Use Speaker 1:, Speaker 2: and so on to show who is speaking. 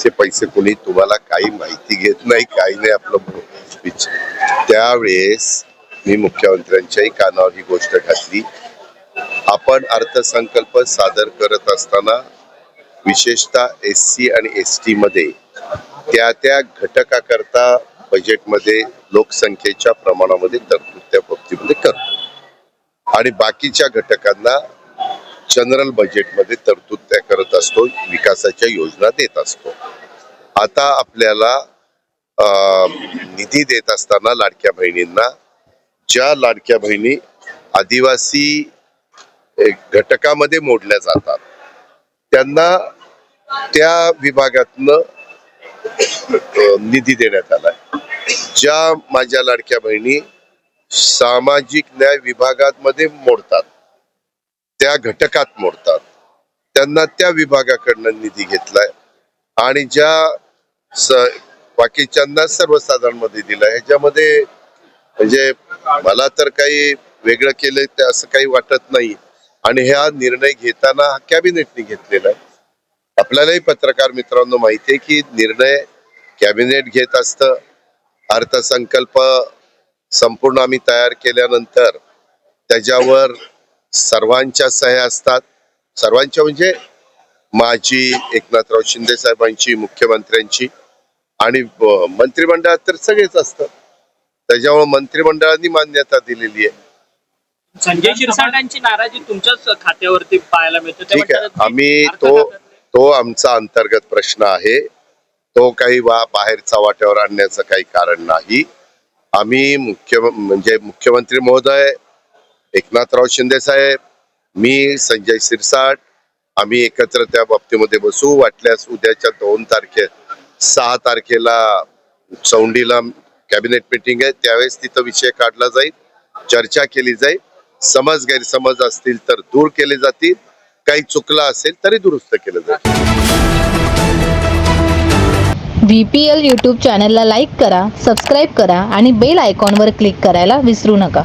Speaker 1: चे पैसे कोणी तुम्हाला काही माहिती घेत नाही काही नाही आपलं विच- त्यावेळेस मी मुख्यमंत्र्यांच्याही कानावर ही गोष्ट घातली. आपण अर्थसंकल्प सादर करत असताना विशेषतः एस सी आणि एस टी मध्ये त्या त्या घटकाकरता बजेटमध्ये लोकसंख्येच्या प्रमाणामध्ये तरतूद त्या बाबतीमध्ये करतो आणि बाकीच्या घटकांना जनरल बजेटमध्ये तरतूद त्या करत असतो विकासाच्या योजना देत असतो. आता आपल्याला अं, निधी देत असताना लाडक्या बहिणींना ज्या लाडक्या बहिणी आदिवासी घटकामध्ये मोडल्या जातात त्यांना त्या विभागातनं निधी देण्यात आलाय. ज्या माझ्या लाडक्या बहिणी सामाजिक न्याय विभागामध्ये मोडतात त्या घटकात मोडतात त्यांना त्या विभागाकडनं निधी घेतलाय आणि ज्या स- बाकीच्यांना सर्वसाधारणमध्ये दिलाय ह्याच्यामध्ये म्हणजे मला तर काही वेगळं केलंय ते असं काही वाटत नाही. आणि ह्या निर्णय घेताना हा कॅबिनेटने घेतलेला आहे. आपल्यालाही पत्रकार मित्रांनो माहिती आहे की निर्णय कॅबिनेट घेत असतं. अर्थसंकल्प संपूर्ण आम्ही तयार केल्यानंतर त्याच्यावर सर्वांच्या सह्या असतात. सर्वांच्या म्हणजे माझी एकनाथराव शिंदे साहेबांची मुख्यमंत्र्यांची. आणि मंत्रिमंडळात तर सगळेच असतात. त्याच्यामुळे मंत्रिमंडळाने मान्यता दिलेली आहे.
Speaker 2: संजय शिरसाटांची नाराजी तुमच्याच खात्यावरती पाहायला मिळते ते
Speaker 1: ठीक आहे. आम्ही तो तो आमचा अंतर्गत प्रश्न आहे. तो काही वा बाहेरचा वाट्यावर आणण्याचं काही कारण नाही. आम्ही मुख्य म्हणजे मुख्यमंत्री महोदय एकनाथराव शिंदे साहेब मी संजय शिरसाट आम्ही एकत्र त्या बाबतीमध्ये बसू. वाटल्यास उद्याच्या दोन तारखे सहा तारखेला चौंडीला कॅबिनेट मिटिंग आहे. त्यावेळेस तिथं विषय काढला जाईल चर्चा केली जाईल. समज गैरसमज असतील तर दूर केले जातील. काही चुकला असेल तरी दुरुस्त केलं जाईल.
Speaker 3: व्ही पी एल यूट्यूब चॅनलला लाईक करा सबस्क्राईब करा आणि बेल आयकॉनवर क्लिक करायला विसरू नका.